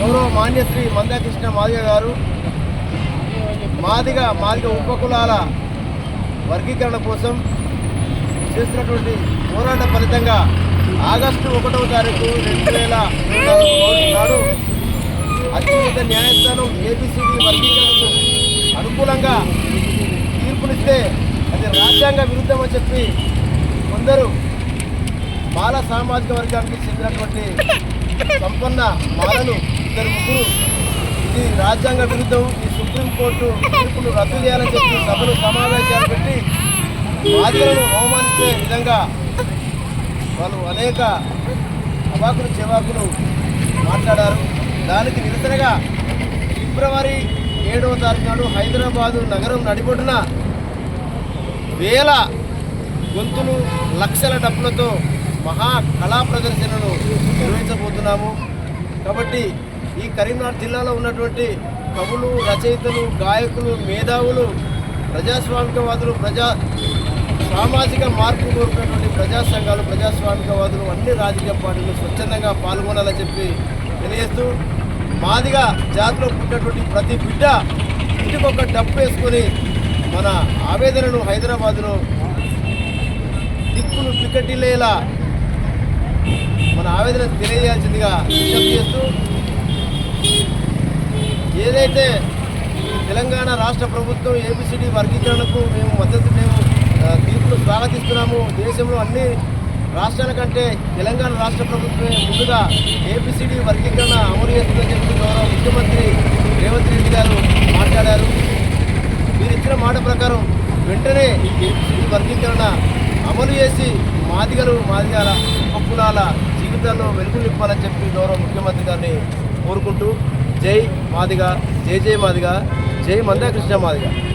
గౌరవ మాన్యశ్రీ మందాకృష్ణ మాదిగ గారు మాదిగ మాదిగ ఉపకులాల వర్గీకరణ కోసం చేసినటువంటి పోరాట ఫలితంగా ఆగస్టు ఒకటవ తారీఖు రెండు వేల నాడు అత్యున్నత న్యాయస్థానం ఏబిసిడి వర్గీకరణకు అనుకూలంగా తీర్పునిస్తే అది రాజ్యాంగ విరుద్ధమని చెప్పి కొందరు బాల సామాజిక వర్గానికి చెందినటువంటి సంపన్న బాలలు ఇద్దరు ముగ్గురు ఇది రాజ్యాంగ విరుద్ధం ఈ సుప్రీంకోర్టు తీర్పును రద్దు చేయాలని చెప్పి సభలు సమావేశాలు పెట్టి బాధ్యులను అవమానించే విధంగా వాళ్ళు అనేక అవాకులు చెవాకులు మాట్లాడారు. దానికి నిరసనగా ఫిబ్రవరి ఏడవ తారీఖు నాడు హైదరాబాదు నగరం నడిబొడ్డున వేల గొంతులు లక్షల డబ్బులతో మహా కళా ప్రదర్శనను నిర్వహించబోతున్నాము. కాబట్టి ఈ కరీంనగర్ జిల్లాలో ఉన్నటువంటి కవులు రచయితలు గాయకులు మేధావులు ప్రజాస్వామికవాదులు ప్రజా సామాజిక మార్పు కోరుకున్నటువంటి ప్రజా సంఘాలు ప్రజాస్వామికవాదులు అన్ని రాజకీయ పార్టీలు స్వచ్ఛందంగా పాల్గొనాలని చెప్పి తెలియజేస్తూ మాదిగా జాతిలో పుట్టినటువంటి ప్రతి బిడ్డ ఇంటికొక డబ్బు వేసుకొని మన ఆవేదనను హైదరాబాదులో దిక్కులు పికటిల్లేలా మన ఆవేదన తెలియజేయాల్సిందిగా విజ్ఞప్తి చేస్తూ ఏదైతే తెలంగాణ రాష్ట్ర ప్రభుత్వం ఏబిసిడి వర్గీకరణకు మేము మద్దతు మేము తీర్పును స్వాగతిస్తున్నాము. దేశంలో అన్ని రాష్ట్రాల కంటే తెలంగాణ రాష్ట్ర ప్రభుత్వమే ముందుగా ఏబిసిడి వర్గీకరణ అమలు చేస్తుందని చెప్పి గౌరవ ముఖ్యమంత్రి రేవంత్ రెడ్డి గారు మాట్లాడారు. మీరు ఇచ్చిన మాట ప్రకారం వెంటనే ఈ వర్గీకరణ అమలు చేసి మాదిగలు మాదిగాల ఉపకులాల జీవితాల్లో వెలుగులు నింపాలని చెప్పి గౌరవ ముఖ్యమంత్రి గారిని కోరుకుంటూ జై మాదిగ జై జై మాదిగ జై మందాకృష్ణ మాదిగా.